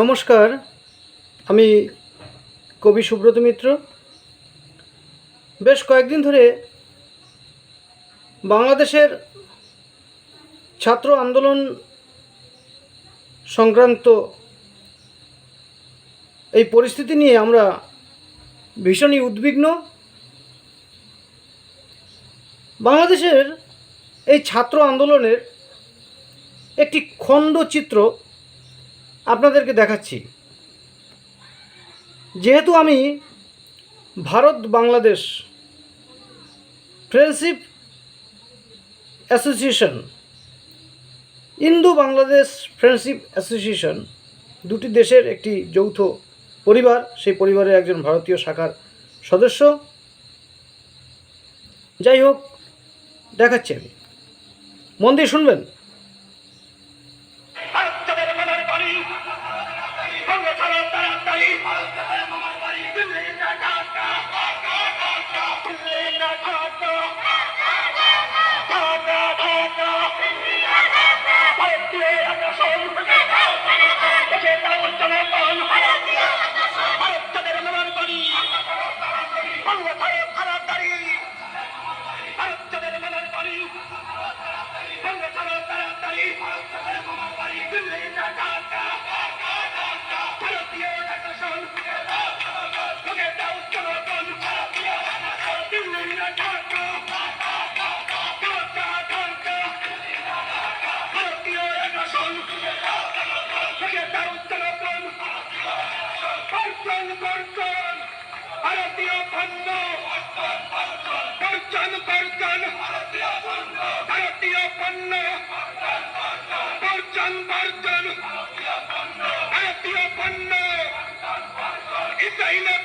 নমস্কার, আমি কবি সুব্রত মিত্র। বেশ কয়েকদিন ধরে বাংলাদেশের ছাত্র আন্দোলন সংক্রান্ত এই পরিস্থিতি নিয়ে আমরা ভীষণই উদ্বিগ্ন। বাংলাদেশের এই ছাত্র আন্দোলনের একটি খণ্ডচিত্র আপনাদেরকে দেখাচ্ছি। যেহেতু আমি Bharat Bangladesh friendship association, Indo Bangladesh friendship association দুটি দেশের একটি যৌথ পরিবার, সেই পরিবারের একজন ভারতীয় শাখার সদস্য। যাই হোক, দেখাচ্ছি আমি। মন দিয়ে শুনবেন।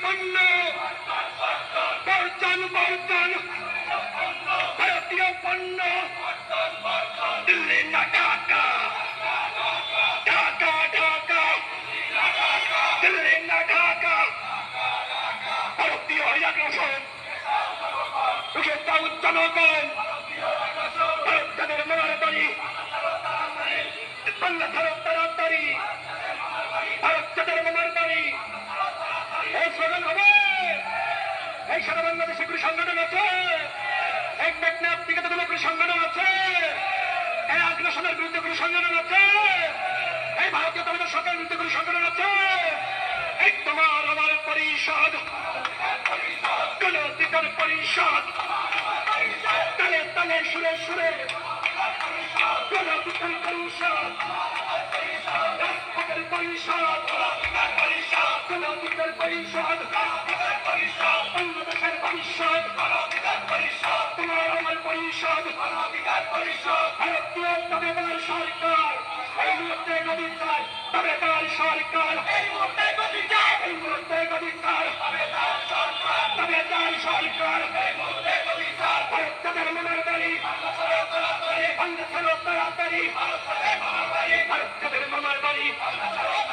পণ্য। বর্জন বর্জন ভারতীয় পণ্য। দিল্লি না ঢাকা ঢাকা। ঢাকা দিল্লি না ঢাকা ভারতীয় আগ্রাসন দাও জনগণ ভারতের বাড়ি বাংলা ভারত তাড়াতাড়ি ভারতের বাড়ি এই স্লোগান হবে। এই সারা বাংলাদেশে কোনো সংগঠন আছে। এক মেঘনাথ দিকে কোনো সংগঠন আছে। এই আগ্রাসনের বিরুদ্ধে কোনো সংগঠন আছে। এই ভারতীয় তমিলের সরকারের বিরুদ্ধে কোনো সংগঠন আছে। এই তোমার আমার পরিষদ। কোন অধিকার পরিষদ। তালে তালে সুরে সুরে। কোন অধিকার পরিষদ। রাজপথের পরিষদ কোন অধিকার পরিষদ, বাংলাদেশের ভবিষ্যৎ তোমার আমার পরিষদ ভারতীয় তবেদার সরকার, এই মুহূর্তে গদিকার তবেদার সরকার। এই মুহূর্তে গদিকার এই মুহূর্তে গদিকার তবেদার সরকার। এই মুহূর্তে গদিকার ভারতের মনের বাড়ি বাংলা ছাড়ো তাড়াতাড়ি ভারতের মনের বাড়ি দিল্লি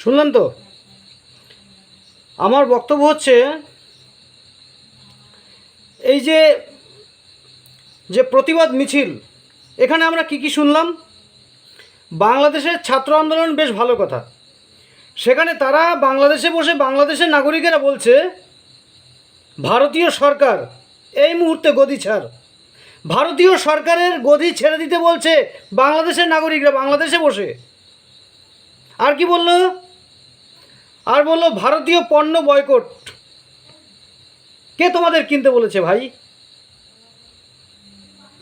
শুনলেন তো? আমার বক্তব্য হচ্ছে, এই যে যে প্রতিবাদ মিছিল, এখানে আমরা কি কি শুনলাম? বাংলাদেশের ছাত্র আন্দোলন বেশ ভালো কথা। সেখানে তারা বাংলাদেশে বসে বাংলাদেশের নাগরিকেরা বলছে, ভারতীয় সরকার এই মুহূর্তে গদি ছাড়। ভারতীয় সরকারের গদি ছেড়ে দিতে বলছে বাংলাদেশের নাগরিকরা, বাংলাদেশে বসে। আর কি বলল? আর বলল, ভারতীয় পণ্য বয়কট। কে তোমাদের কিনতে বলেছে ভাই?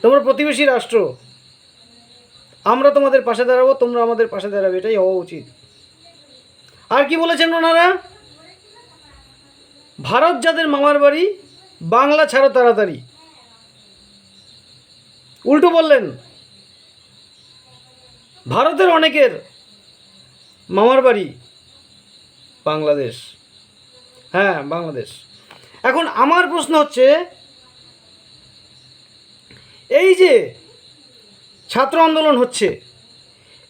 তোমরা প্রতিবেশী রাষ্ট্র। আমরা তোমাদের পাশে দাঁড়াবো, তোমরা আমাদের পাশে দাঁড়াবে, এটাই হওয়া উচিত। আর কি বলেছেন ওনারা? ভারত যাদের মামার বাড়ি, বাংলা ছাড়ো তাড়াতাড়ি। উল্টো বললেন, ভারতের অনেকের মামার বাড়ি বাংলাদেশ। হ্যাঁ বাংলাদেশ। এখন আমার প্রশ্ন হচ্ছে, এই যে ছাত্র আন্দোলন হচ্ছে,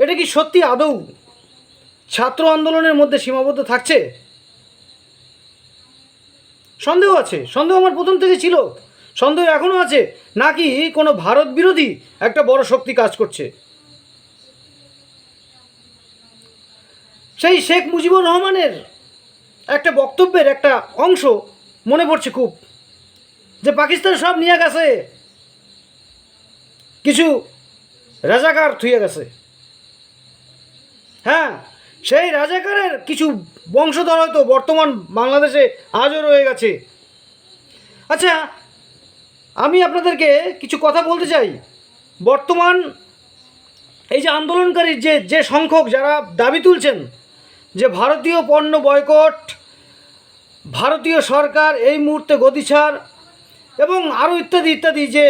এটা কি সত্যি আদৌ ছাত্র আন্দোলনের মধ্যে সীমাবদ্ধ থাকছে? সন্দেহ আছে, সন্দেহ আমার প্রথম থেকে ছিল, সন্দেহ এখনও আছে, নাকি কোনো ভারত বিরোধী একটা বড় শক্তি কাজ করছে? সেই শেখ মুজিবুর রহমানের একটা বক্তব্যের একটা অংশ মনে পড়ছে খুব, যে পাকিস্তান সব নিয়ে গেছে, কিছু রাজাকার থুয়ে গেছে। হ্যাঁ সেই রাজাকারের কিছু বংশধর হয়তো বর্তমান বাংলাদেশে আজও রয়ে গেছে। আচ্ছা আমি আপনাদেরকে কিছু কথা বলতে চাই। বর্তমান এই যে আন্দোলনকারীর যে যে সংখ্যক যারা দাবি তুলছেন যে ভারতীয় পণ্য বয়কট, ভারতীয় সরকার এই মুহূর্তে গদি ছাড় এবং আরও ইত্যাদি ইত্যাদি যে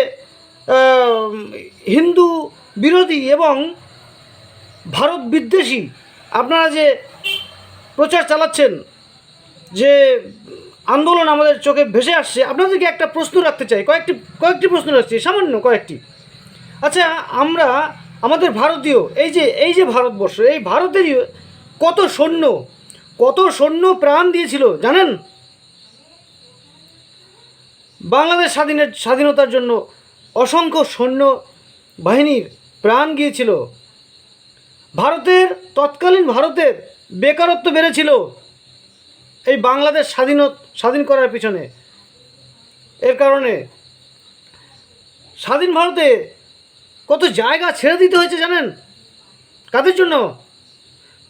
হিন্দু বিরোধী এবং ভারত বিদ্বেষী, আপনারা যে প্রচার চালাচ্ছেন, যে আন্দোলন আমাদের চোখে ভেসে আসছে, আপনাদেরকে একটা প্রশ্ন রাখতে চাই, কয়েকটি কয়েকটি প্রশ্ন রাখছি, সামান্য কয়েকটি। আচ্ছা আমরা, আমাদের ভারতীয়, এই যে এই যে ভারতবর্ষ, এই ভারতেরই কত সৈন্য কত সৈন্য প্রাণ দিয়েছিল, জানেন? বাংলাদেশ স্বাধীনের স্বাধীনতার জন্য অসংখ্য সৈন্য বাহিনীর প্রাণ গিয়েছিল। ভারতের, তৎকালীন ভারতের বেকারত্ব বেড়েছিল এই বাংলাদেশ স্বাধীন স্বাধীন করার পিছনে। এর কারণে স্বাধীন ভারতে কত জায়গা ছেড়ে দিতে হয়েছে, জানেন? কাদের জন্য?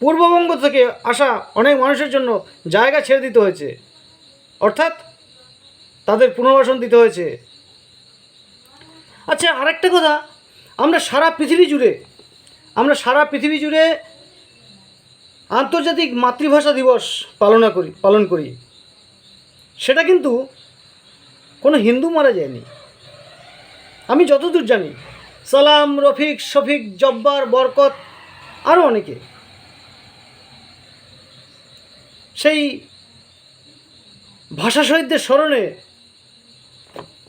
পূর্ববঙ্গ থেকে আসা অনেক মানুষের জন্য জায়গা ছেড়ে দিতে হয়েছে। অর্থাৎ তাদের পুনর্বাসন দিতে হয়েছে। আচ্ছা আরেকটা কথা, আমরা সারা পৃথিবী জুড়ে, আমরা সারা পৃথিবী জুড়ে আন্তর্জাতিক মাতৃভাষা দিবস পালন করি পালন করি। সেটা কিন্তু কোনো হিন্দু মারা যায়নি। আমি যতদূর জানি, সালাম, রফিক, শফিক, জব্বার, বরকত আরও অনেকে। সেই ভাষা শহীদদের স্মরণে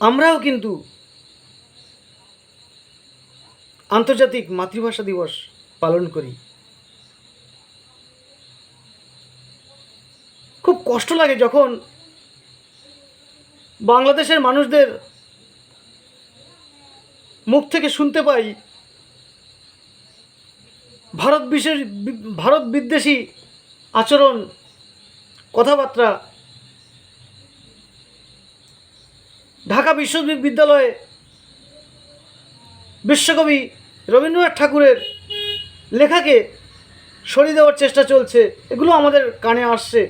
আমরাও কিন্তু আন্তর্জাতিক মাতৃভাষা দিবস পালন করি। খুব কষ্ট লাগে যখন বাংলাদেশের মানুষদের মুখ থেকে শুনতে পাই, ভারত বিশেষ ভারত বিদ্বেষী আচরণ কথাবার্তা। ঢাকা বিশ্ববিদ্যালয়ে বিশ্বকবি রবীন্দ্রনাথ ঠাকুরের লেখাকে সরিয়ে দেওয়ার চেষ্টা চলছে। এগুলো আমাদের কানে আসছে।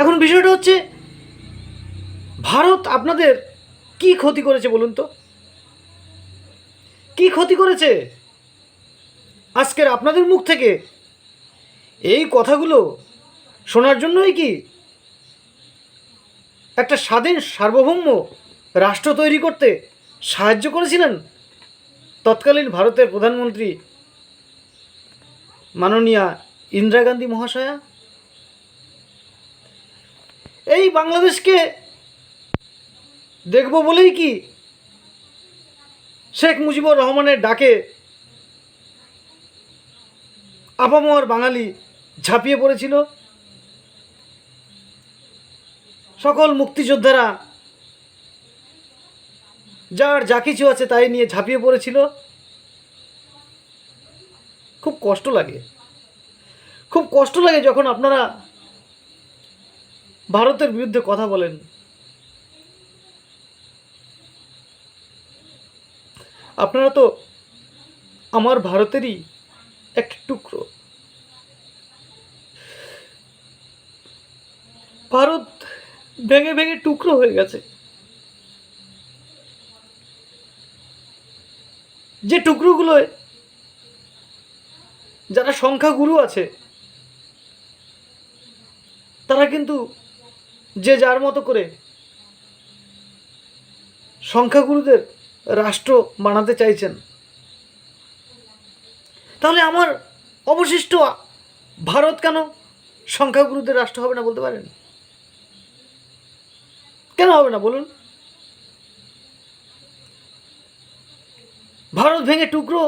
এখন বিষয়টা হচ্ছে, ভারত আপনাদের কি ক্ষতি করেছে বলুন তো? কি ক্ষতি করেছে? আজকের আপনাদের মুখ থেকে এই কথাগুলো শোনার জন্যই কি একটা স্বাধীন সার্বভৌম রাষ্ট্র তৈরি করতে সাহায্য করেছিলেন তৎকালীন ভারতের প্রধানমন্ত্রী মাননীয়া ইন্দিরা গান্ধী মহাশয়া? এই বাংলাদেশকে দেখব বলেই কি শেখ মুজিবুর রহমানের ডাকে আপামর বাঙালি ঝাঁপিয়ে পড়েছিল। সকল মুক্তিযোদ্ধারা যার যা কিছু আছে তাই নিয়ে ঝাঁপিয়ে পড়েছিল। খুব কষ্ট লাগে। খুব কষ্ট লাগে যখন আপনারা ভারতের বিরুদ্ধে কথা বলেন। আপনারা তো আমার ভারতেরই এক টুকরো। ভারত ভেঙে ভেঙে টুকরো হয়ে গেছে। যে টুকরোগুলোয় যারা সংখ্যাগুরু আছে, তারা কিন্তু যে যার মতো করে সংখ্যাগুরুদের রাষ্ট্র বানাতে চাইছেন। তাহলে আমার অবশিষ্ট ভারত কেন সংখ্যাগুরুদের রাষ্ট্র হবে না বলতে পারেন? কেন হবে না বলুন? ভারত ভেঙে টুকরো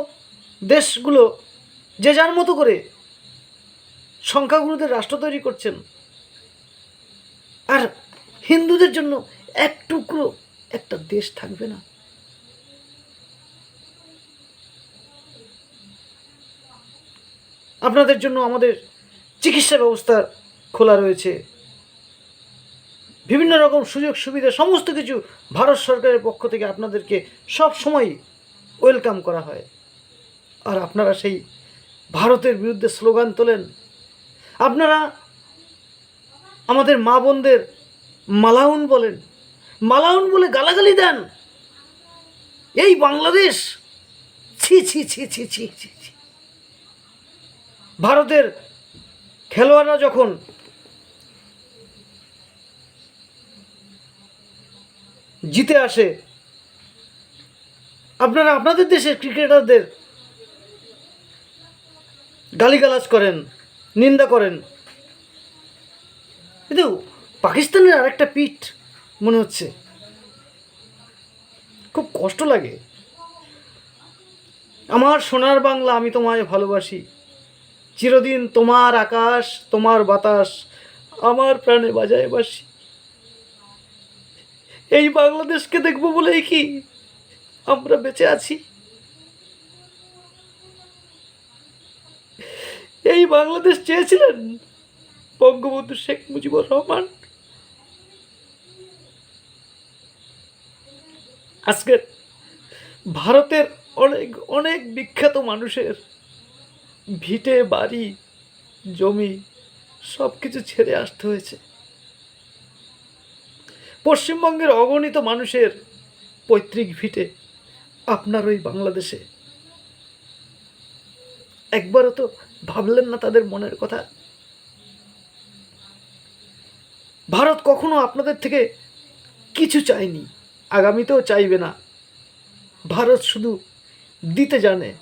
দেশগুলো যে যার মতো করে সংখ্যাগুরুদের রাষ্ট্র তৈরি করছেন, আর হিন্দুদের জন্য এক টুকরো একটা দেশ থাকবে না। আপনাদের জন্য আমাদের চিকিৎসা ব্যবস্থা খোলা রয়েছে। বিভিন্ন রকম সুযোগ সুবিধা, সমস্ত কিছু ভারত সরকারের পক্ষ থেকে আপনাদেরকে সব সময় ওয়েলকাম করা হয়। আর আপনারা সেই ভারতের বিরুদ্ধে স্লোগান তোলেন। আপনারা আমাদের মা বোনদের মালাউন বলেন। মালাউন বলে গালাগালি দেন। এই বাংলাদেশ! ছি ছি ছি ছি ছি ছি। ভারতের খেলোয়াড়রা যখন জিতে আসে। আপনারা আপনাদের দেশের ক্রিকেটারদের গালিগালাজ করেন, নিন্দা করেন। কিন্তু পাকিস্তানের আরেকটা পিঠ মনে হচ্ছে। খুব কষ্ট লাগে। আমার সোনার বাংলা আমি তোমায় ভালোবাসি। চিরদিন তোমার আকাশ, তোমার বাতাস, আমার প্রাণে বাজায় বাসি। এই বাংলাদেশকে দেখব বলেই কি আমরা বেঁচে আছি। এই বাংলাদেশ চেয়েছিলেন বঙ্গবন্ধু শেখ মুজিবুর রহমান। আজকের ভারতের অনেক অনেক বিখ্যাত মানুষের ভিটে, বাড়ি, জমি সব কিছু ছেড়ে আসতে হয়েছে। পশ্চিমবঙ্গের অগণিত মানুষের পৈতৃক ভিটে আপনার ওই বাংলাদেশে। একবারও তো ভাবলেন না তাদের মনের কথা? ভারত কখনো আপনাদের থেকে কিছু চায়নি, আগামীতেও চাইবে না। ভারত শুধু দিতে জানে,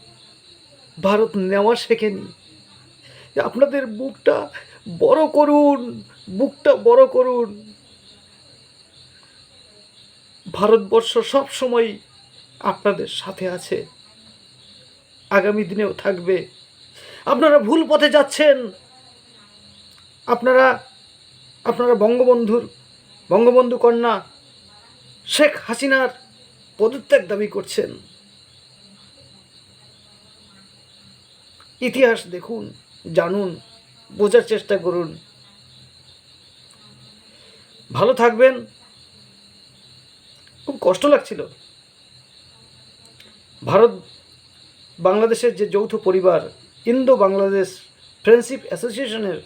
ভারত নেওয়া শেখেনি। আপনাদের বুকটা বড় করুন, বুকটা বড় করুন। ভারতবর্ষ সব সময় আপনাদের সাথে আছে। আগামী দিনেও থাকবে। আপনারা ভুল পথে যাচ্ছেন। আপনারা আপনারা বঙ্গবন্ধুর, বঙ্গবন্ধু কন্যা শেখ হাসিনার পদত্যাগ দাবি করছেন। ইতিহাস দেখুন, জানুন, বোঝার চেষ্টা করুন। ভালো থাকবেন। খুব কষ্ট লাগছিল। ভারত, বাংলাদেশের যে যৌথ পরিবার, ইন্দো বাংলাদেশ ফ্রেন্ডশিপ অ্যাসোসিয়েশনের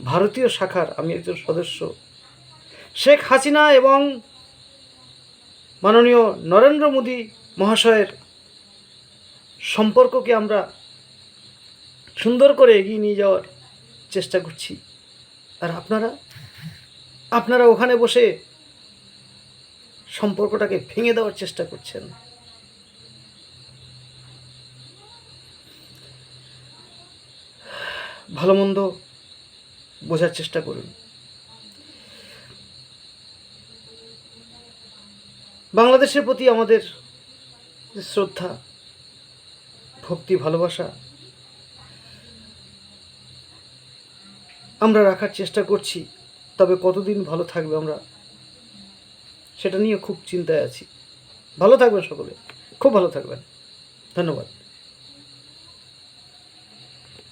ভারতীয় শাখার আমি একজন সদস্য, শেখ হাসিনা এবং মাননীয় নরেন্দ্র মোদী মহাশয়ের সম্পর্ককে আমরা সুন্দর করে এগিয়ে নিয়ে যাওয়ার চেষ্টা করছি। আর আপনারা? আপনারা ওখানে বসে সম্পর্কটাকে ভেঙে দেওয়ার চেষ্টা করছেন। ভালো মন্দ বোঝার চেষ্টা করুন। বাংলাদেশের প্রতি আমাদের শ্রদ্ধা, ভক্তি, ভালোবাসা, আমরা রাখার চেষ্টা করছি, তবে কতদিন ভালো থাকবে আমরা সেটা নিয়ে খুব চিন্তায় আছি। ভালো থাকবেন সকলে। খুব ভালো থাকবেন। ধন্যবাদ।